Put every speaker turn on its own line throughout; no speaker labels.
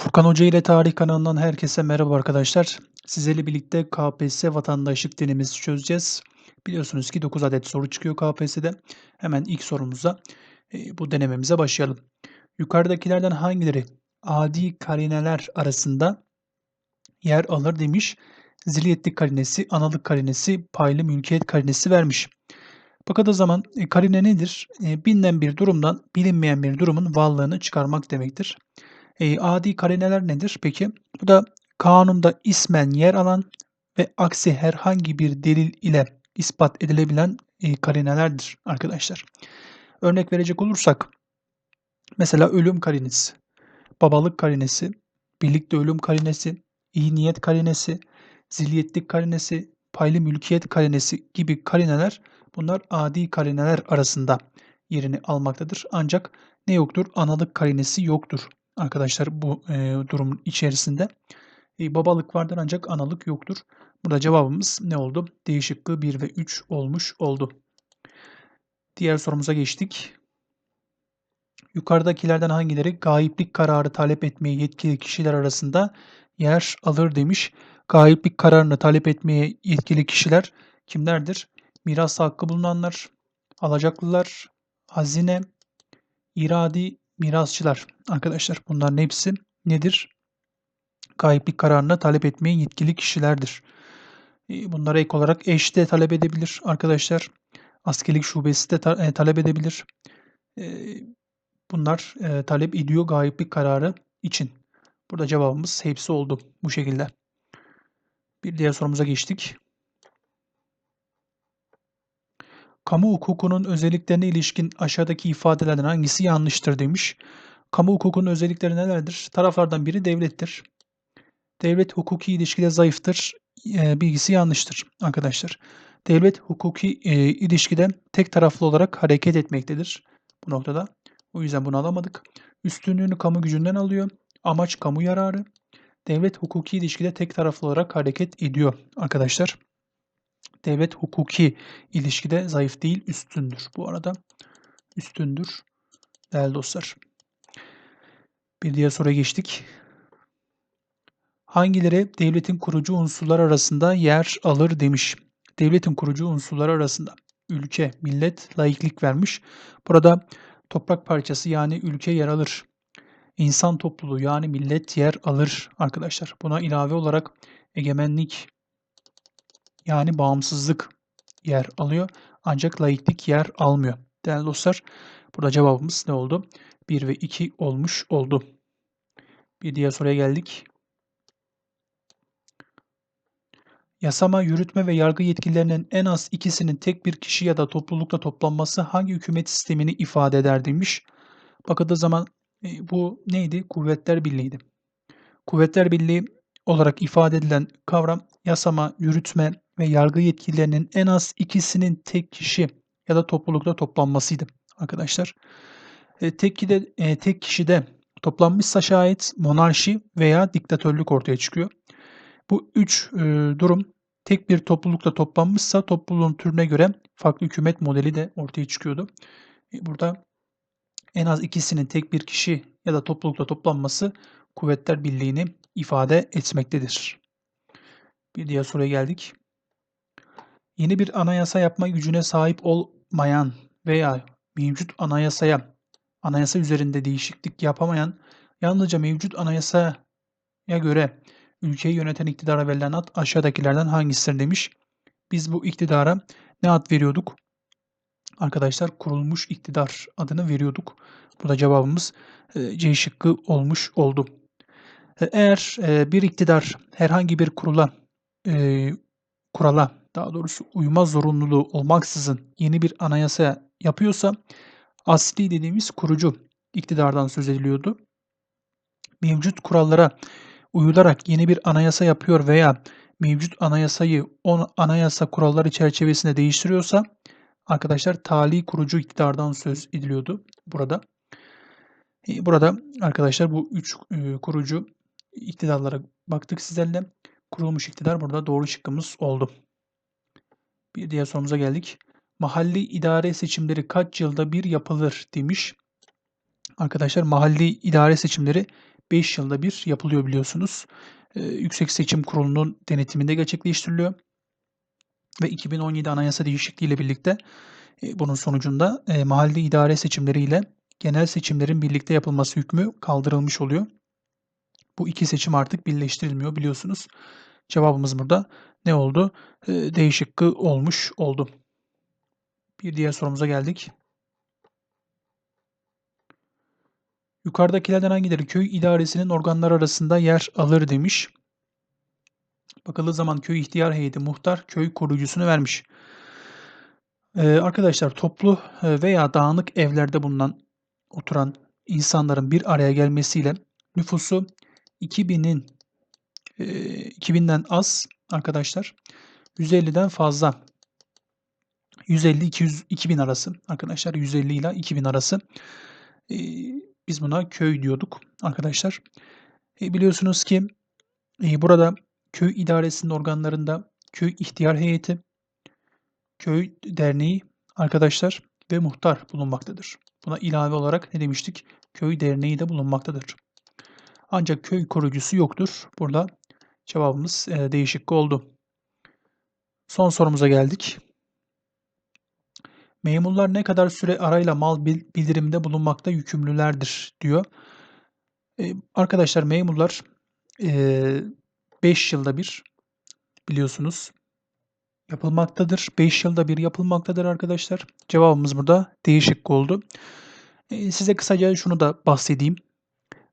Furkan Hoca ile Tarih kanalından herkese merhaba arkadaşlar. Sizlerle birlikte KPSS vatandaşlık denemesi çözeceğiz. Biliyorsunuz ki 9 adet soru çıkıyor KPSS'de. Hemen ilk sorumuza e, bu denememize başlayalım. Yukarıdakilerden hangileri adi karineler arasında yer alır demiş. Ziliyetlik karinesi, analık karinesi, paylı mülkiyet karinesi vermiş. Bakıldığı zaman e, karine nedir? E, bilinen bir durumdan bilinmeyen bir durumun varlığını çıkarmak demektir. E, adi karineler nedir peki? Bu da kanunda ismen yer alan ve aksi herhangi bir delil ile ispat edilebilen e, karinelerdir arkadaşlar. Örnek verecek olursak mesela ölüm karinesi, babalık karinesi, birlikte ölüm karinesi, iyi niyet karinesi, ziliyetlik karinesi, paylı mülkiyet karinesi gibi karineler bunlar adi karineler arasında yerini almaktadır. Ancak ne yoktur? Analık karinesi yoktur arkadaşlar bu e, durumun içerisinde. E, babalık vardır ancak analık yoktur. Burada cevabımız ne oldu? D şıkkı 1 ve 3 olmuş oldu. Diğer sorumuza geçtik. Yukarıdakilerden hangileri gayiplik kararı talep etmeye yetkili kişiler arasında yer alır demiş. Gayiplik kararını talep etmeye yetkili kişiler kimlerdir? Miras hakkı bulunanlar, alacaklılar, hazine, iradi mirasçılar. Arkadaşlar bunların hepsi nedir? Gayiplik kararını talep etmeye yetkili kişilerdir. E, bunlara ek olarak eş de talep edebilir arkadaşlar. Askerlik şubesi de ta- e, talep edebilir. E, bunlar talep ediyor gayiplik kararı için. Burada cevabımız hepsi oldu bu şekilde. Bir diğer sorumuza geçtik. Kamu hukukunun özelliklerine ilişkin aşağıdaki ifadelerden hangisi yanlıştır demiş. Kamu hukukunun özellikleri nelerdir? Taraflardan biri devlettir. Devlet hukuki ilişkide zayıftır. E, bilgisi yanlıştır arkadaşlar. Devlet hukuki e, ilişkide tek taraflı olarak hareket etmektedir bu noktada. O yüzden bunu alamadık. Üstünlüğünü kamu gücünden alıyor. Amaç kamu yararı. Devlet hukuki ilişkide tek taraflı olarak hareket ediyor arkadaşlar. Devlet hukuki ilişkide zayıf değil üstündür. Bu arada üstündür değerli dostlar. Bir diğer soruya geçtik. Hangileri devletin kurucu unsurlar arasında yer alır demiş. Devletin kurucu unsurlar arasında ülke, millet, laiklik vermiş. Burada toprak parçası yani ülke yer alır. İnsan topluluğu yani millet yer alır arkadaşlar. Buna ilave olarak egemenlik yani bağımsızlık yer alıyor. Ancak laiklik yer almıyor. Değerli dostlar burada cevabımız ne oldu? 1 ve 2 olmuş oldu. Bir diğer soruya geldik. Yasama, yürütme ve yargı yetkilerinin en az ikisinin tek bir kişi ya da toplulukta toplanması hangi hükümet sistemini ifade eder demiş. Bakıldığı zaman e, bu neydi? Kuvvetler Birliği'ydi. Kuvvetler Birliği olarak ifade edilen kavram yasama, yürütme ve yargı yetkilerinin en az ikisinin tek kişi ya da toplulukta toplanmasıydı arkadaşlar. E, tek, de, e, tek kişide toplanmışsa şayet monarşi veya diktatörlük ortaya çıkıyor. Bu üç e, durum tek bir toplulukta toplanmışsa topluluğun türüne göre farklı hükümet modeli de ortaya çıkıyordu. E, burada en az ikisinin tek bir kişi ya da toplulukta toplanması kuvvetler birliğini ifade etmektedir. Bir diğer soruya geldik. Yeni bir anayasa yapma gücüne sahip olmayan veya mevcut anayasaya anayasa üzerinde değişiklik yapamayan yalnızca mevcut anayasaya göre ülkeyi yöneten iktidara verilen ad aşağıdakilerden hangisidir demiş. Biz bu iktidara ne ad veriyorduk? Arkadaşlar kurulmuş iktidar adını veriyorduk. Burada cevabımız e, C şıkkı olmuş oldu. E, eğer e, bir iktidar herhangi bir kurula kurala daha doğrusu uyma zorunluluğu olmaksızın yeni bir anayasa yapıyorsa asli dediğimiz kurucu iktidardan söz ediliyordu. Mevcut kurallara uyularak yeni bir anayasa yapıyor veya mevcut anayasayı o anayasa kuralları çerçevesinde değiştiriyorsa arkadaşlar tali kurucu iktidardan söz ediliyordu burada. E, burada arkadaşlar bu üç e, kurucu iktidarlara baktık sizlerle. Kurulmuş iktidar burada doğru şıkkımız oldu. Bir diğer sorumuza geldik. Mahalli idare seçimleri kaç yılda bir yapılır demiş. Arkadaşlar mahalli idare seçimleri 5 yılda bir yapılıyor biliyorsunuz. Eee, Yüksek Seçim Kurulu'nun denetiminde gerçekleştiriliyor. Ve 2017 anayasa değişikliği ile birlikte e, bunun sonucunda e, mahalli idare seçimleriyle genel seçimlerin birlikte yapılması hükmü kaldırılmış oluyor. Bu iki seçim artık birleştirilmiyor biliyorsunuz. Cevabımız burada ne oldu? E, D şıkkı olmuş oldu. Bir diğer sorumuza geldik. Yukarıdakilerden hangileri köy idaresinin organları arasında yer alır demiş. Bakıldığı zaman köy ihtiyar heyeti muhtar köy koruyucusunu vermiş. Ee, arkadaşlar toplu e, veya dağınık evlerde bulunan oturan insanların bir araya gelmesiyle nüfusu 2000'in e, 2000'den az arkadaşlar 150'den fazla 150 200 2000 arası arkadaşlar 150 ile 2000 arası e, biz buna köy diyorduk arkadaşlar. E, biliyorsunuz ki e, burada köy idaresinin organlarında köy ihtiyar heyeti, köy derneği arkadaşlar ve muhtar bulunmaktadır. Buna ilave olarak ne demiştik? Köy derneği de bulunmaktadır. Ancak köy koruyucusu yoktur. Burada cevabımız e, değişik oldu. Son sorumuza geldik. Memurlar ne kadar süre arayla mal bildiriminde bulunmakta yükümlülerdir diyor. Ee, arkadaşlar memurlar 5 yılda bir biliyorsunuz yapılmaktadır. 5 yılda bir yapılmaktadır arkadaşlar. Cevabımız burada değişik oldu. Size kısaca şunu da bahsedeyim.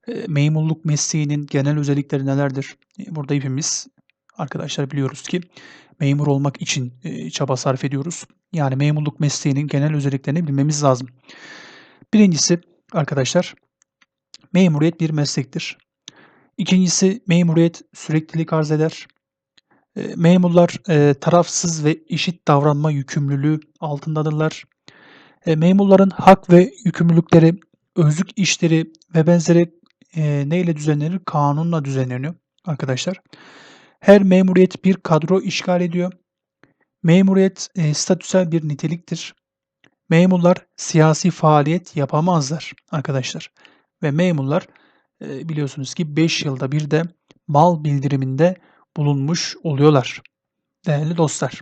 Ee, memurluk mesleğinin genel özellikleri nelerdir? Burada hepimiz arkadaşlar biliyoruz ki memur olmak için çaba sarf ediyoruz. Yani memurluk mesleğinin genel özelliklerini bilmemiz lazım. Birincisi arkadaşlar memuriyet bir meslektir. İkincisi memuriyet süreklilik arz eder. Memurlar tarafsız ve eşit davranma yükümlülüğü altındadırlar. Memurların hak ve yükümlülükleri, özlük işleri ve benzeri neyle düzenlenir? Kanunla düzenleniyor arkadaşlar. Her memuriyet bir kadro işgal ediyor. Memuriyet e, statüsel bir niteliktir. Memurlar siyasi faaliyet yapamazlar arkadaşlar. Ve memurlar e, biliyorsunuz ki 5 yılda bir de mal bildiriminde bulunmuş oluyorlar. Değerli dostlar.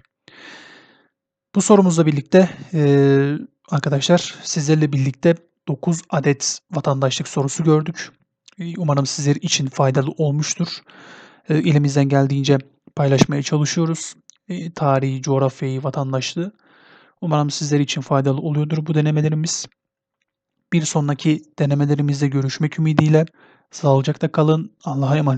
Bu sorumuzla birlikte e, arkadaşlar sizlerle birlikte 9 adet vatandaşlık sorusu gördük. E, umarım sizler için faydalı olmuştur. E, elimizden geldiğince paylaşmaya çalışıyoruz. E, tarihi, coğrafyayı, vatandaşlığı. Umarım sizler için faydalı oluyordur bu denemelerimiz. Bir sonraki denemelerimizde görüşmek ümidiyle. Sağlıcakla kalın. Allah'a emanet